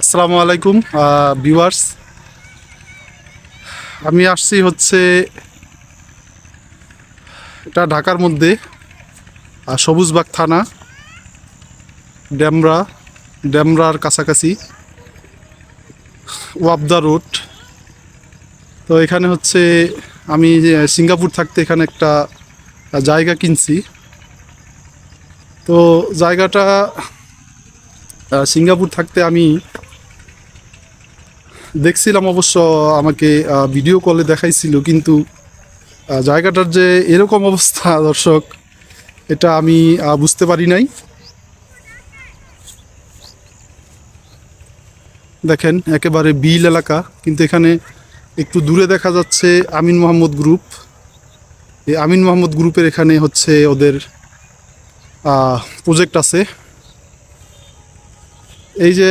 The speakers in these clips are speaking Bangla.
আসসালামু আলাইকুম ভিউয়ার্স আমি আসছি হচ্ছে এটা ঢাকার মধ্যে সবুজবাগ থানা ড্যামরা ড্যামরার কাছাকাছি, ওয়াবদা রোড। তো এখানে হচ্ছে আমি সিঙ্গাপুর থাকতে এখানে একটা জায়গা কিনছি। তো জায়গাটা সিঙ্গাপুর থাকতে আমি দেখছিলাম অবশ্য আমাকে ভিডিও কলে দেখাইছিল, কিন্তু জায়গাটার যে এরকম অবস্থা, দর্শক, এটা আমি বুঝতে পারি নাই। দেখেন, একেবারে বিল এলাকা, কিন্তু এখানে একটু দূরে দেখা যাচ্ছে আমিন মোহাম্মদ গ্রুপ। এই আমিন মোহাম্মদ গ্রুপের এখানে হচ্ছে ওদের প্রজেক্ট আছে। এই যে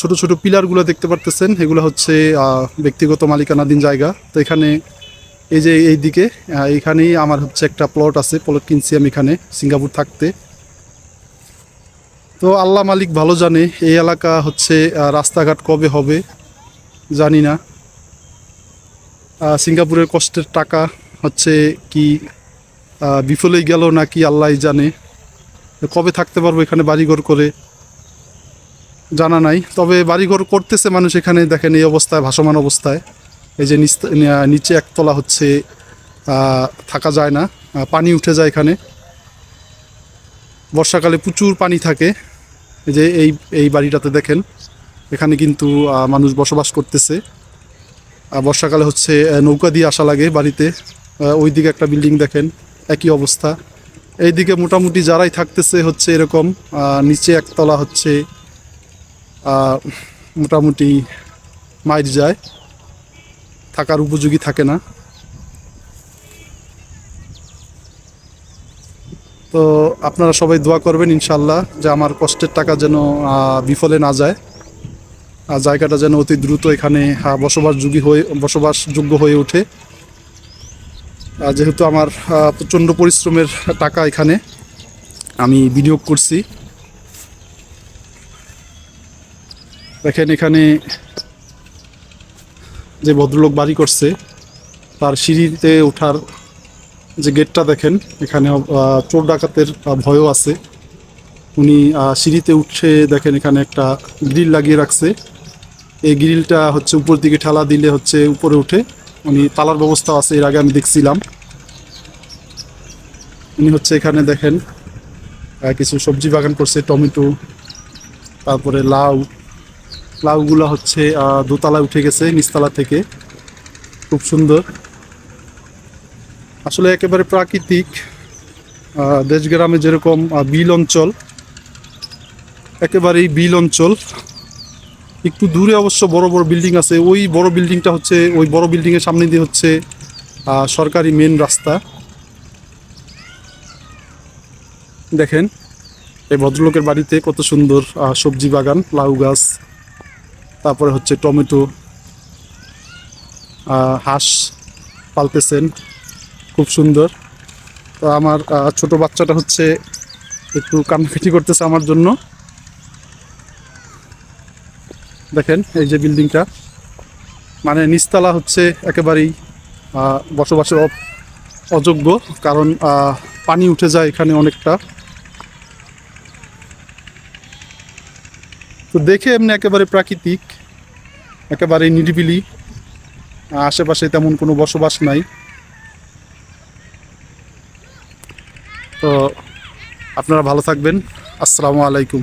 ছোট ছোট পিলারগুলো দেখতে পারতেছেন এগুলো হচ্ছে ব্যক্তিগত মালিকানাধীন জায়গা। তো এখানে এই যে এই দিকে আহ, এইখানেই আমার হচ্ছে একটা প্লট আছে প্লট কিনছি আমি এখানে সিঙ্গাপুর থাকতে। তো আল্লাহ মালিক ভালো জানে এই এলাকা হচ্ছে রাস্তাঘাট কবে হবে জানি না। সিঙ্গাপুরের কষ্টের টাকা হচ্ছে কি বিফলেই গেল নাকি আল্লাহ জানে। কবে থাকতে পারব এখানে বাড়িঘর করে? জানা নাই। তবে বাড়িঘর করতেছে মানুষ এখানে, দেখেন এই অবস্থায়, ভাসমান অবস্থায়। এই যে নিচ- একতলা হচ্ছে থাকা যায় না। পানি উঠে যায় এখানে। বর্ষাকালে প্রচুর পানি থাকে। এই যে এই এই বাড়িটাতে দেখেন, এখানে কিন্তু মানুষ বসবাস করতেছে। বর্ষাকালে হচ্ছে নৌকা দিয়ে আসা লাগে বাড়িতে। ওই দিকে একটা বিল্ডিং দেখেন, একই অবস্থা। এইদিকে মোটামুটি যারাই থাকতেছে হচ্ছে এরকম নিচে একতলা হচ্ছে মোটামুটি মাইর যায়। থাকার উপযোগী থাকে না। তো আপনারা সবাই দোয়া করবেন ইনশাল্লাহ যে আমার কষ্টের টাকা যেন বিফলে না যায়। আর জায়গাটা যেন অতি দ্রুত এখানে বসবাসযোগী হয়ে, বসবাসযোগ্য হয়ে ওঠে। আর যেহেতু আমার প্রচণ্ড পরিশ্রমের টাকা এখানে, আমি বিনিয়োগ করছি। দেখেন এখানে যে ভদ্রলোক বাড়ি করছে, তার সিঁড়িতে ওঠার যে গেটটা দেখেন, এখানে চোর ডাকাতের ভয়ও আছে। উনি সিঁড়িতে উঠে দেখেন এখানে একটা গ্রিল লাগিয়ে রাখছে। এই গ্রিলটা হচ্ছে উপর দিকে ঠেলা দিলে হচ্ছে উপরে উঠে। উনি তালার ব্যবস্থা আছে, এর আগে আমি দেখছিলাম। উনি হচ্ছে এখানে দেখেন কিছু সবজি বাগান করছে, টমেটো, তারপরে লাউ লাউগুলা হচ্ছে দোতলায় উঠে গেছে, নিচতলা থেকে। খুব সুন্দর। আসলে একেবারে প্রাকৃতিক দেশগ্রামে যেরকম বিল অঞ্চল, একেবারেই বিল অঞ্চল। একটু দূরে অবশ্য বড় বড় বিল্ডিং আছে। ওই বড় বিল্ডিংটা হচ্ছে, ওই বড় বিল্ডিংয়ের সামনে দিয়ে হচ্ছে সরকারি মেন রাস্তা। দেখেন, এই ভদ্রলোকের বাড়িতে কত সুন্দর সবজি বাগান, লাউ গাছ। তারপরে হচ্ছে টমেটো হাঁস পালতেছেন, খুব সুন্দর। তো আমার ছোট বাচ্চাটা হচ্ছে একটু কান্নাকাটি করতেছে আমার জন্য। দেখেন এই যে বিল্ডিংটা। মানে নিচতলা হচ্ছে একেবারেই বসবাসের অযোগ্য, কারণ পানি উঠে যায় এখানে অনেকটা। তো দেখে এমনি একেবারে প্রাকৃতিক, একেবারে নিরিবিলি, আশেপাশে তেমন কোনো বসবাস নাই। তো আপনারা ভালো থাকবেন। আসসালামু আলাইকুম।